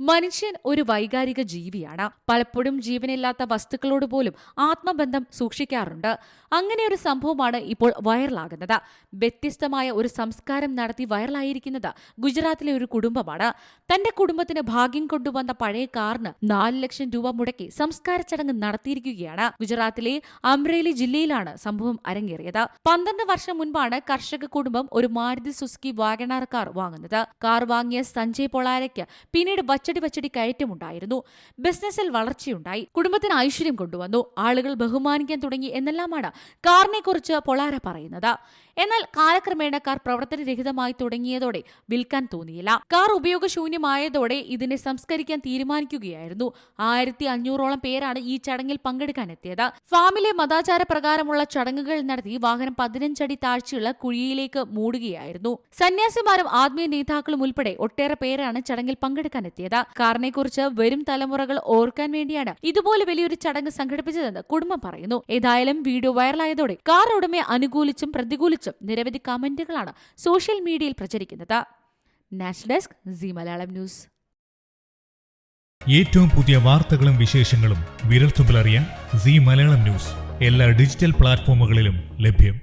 മനുഷ്യൻ ഒരു വൈകാരിക ജീവിയാണ്. പലപ്പോഴും ജീവനില്ലാത്ത വസ്തുക്കളോട് പോലും ആത്മബന്ധം സൂക്ഷിക്കാറുണ്ട്. അങ്ങനെ ഒരു സംഭവമാണ് ഇപ്പോൾ വൈറലാകുന്നത്. വ്യത്യസ്തമായ ഒരു സംസ്കാരം നടത്തി വൈറലായിരിക്കുന്നത് ഗുജറാത്തിലെ ഒരു കുടുംബമാണ്. തന്റെ കുടുംബത്തിന് ഭാഗ്യം കൊണ്ടുവന്ന പഴയ കാറിന് നാല് ലക്ഷം രൂപ മുടക്കി സംസ്കാര ചടങ്ങ് നടത്തിയിരിക്കുകയാണ്. ഗുജറാത്തിലെ അമ്രേലി ജില്ലയിലാണ് സംഭവം അരങ്ങേറിയത്. പന്ത്രണ്ട് വർഷം മുൻപാണ് കർഷക കുടുംബം ഒരു മാരുതി സുസ്കി വാഗണാർ കാർ വാങ്ങുന്നത്. കാർ വാങ്ങിയ സഞ്ജയ് പൊളാരയ്ക്ക് പിന്നീട് വച്ചടി വച്ചടി കയറ്റമുണ്ടായിരുന്നു. ബിസിനസ്സിൽ വളർച്ചയുണ്ടായി. കുടുംബത്തിന് ഐശ്വര്യം കൊണ്ടുവന്നു. ആളുകൾ ബഹുമാനിക്കാൻ തുടങ്ങി എന്നെല്ലാമാണ് കാറിനെ കുറിച്ച് പൊളാര പറയുന്നത്. എന്നാൽ കാലക്രമേണ കാർ പ്രവർത്തനരഹിതമായി തുടങ്ങിയതോടെ വിൽക്കാൻ തോന്നിയില്ല. കാർ ഉപയോഗശൂന്യമായതോടെ ഇതിനെ സംസ്കരിക്കാൻ തീരുമാനിക്കുകയായിരുന്നു. ആയിരത്തി അഞ്ഞൂറോളം പേരാണ് ഈ ചടങ്ങിൽ പങ്കെടുക്കാൻ എത്തിയത് ഫാമിലെ മതാചാര പ്രകാരമുള്ള ചടങ്ങുകൾ നടത്തി വാഹനം പതിനഞ്ചടി താഴ്ചയുള്ള കുഴിയിലേക്ക് മൂടുകയായിരുന്നു. സന്യാസിമാരും ആത്മീയ നേതാക്കളും ഉൾപ്പെടെ ഒട്ടേറെ പേരാണ് ചടങ്ങിൽ പങ്കെടുക്കാൻ എത്തിയത് കാറിനെ കുറിച്ച് വരും തലമുറകൾ ഓർക്കാൻ വേണ്ടിയാണ് ഇതുപോലെ വലിയൊരു ചടങ്ങ് സംഘടിപ്പിച്ചതെന്ന് കുടുംബം പറയുന്നു. ഏതായാലും വീഡിയോ വൈറലായതോടെ കാർ ഉടമയെ അനുകൂലിച്ചും പ്രതികൂലിച്ചും നിരവധി കമന്റുകളാണ് സോഷ്യൽ മീഡിയയിൽ പ്രചരിക്കുന്നത്. National desk Malayalam news. ഏറ്റവും പുതിയ വാർത്തകളും വിശേഷങ്ങളും വിരൽത്തുമ്പിലറിയാൻ സി മലയാളം ന്യൂസ് എല്ലാ ഡിജിറ്റൽ പ്ലാറ്റ്ഫോമുകളിലും ലഭ്യം.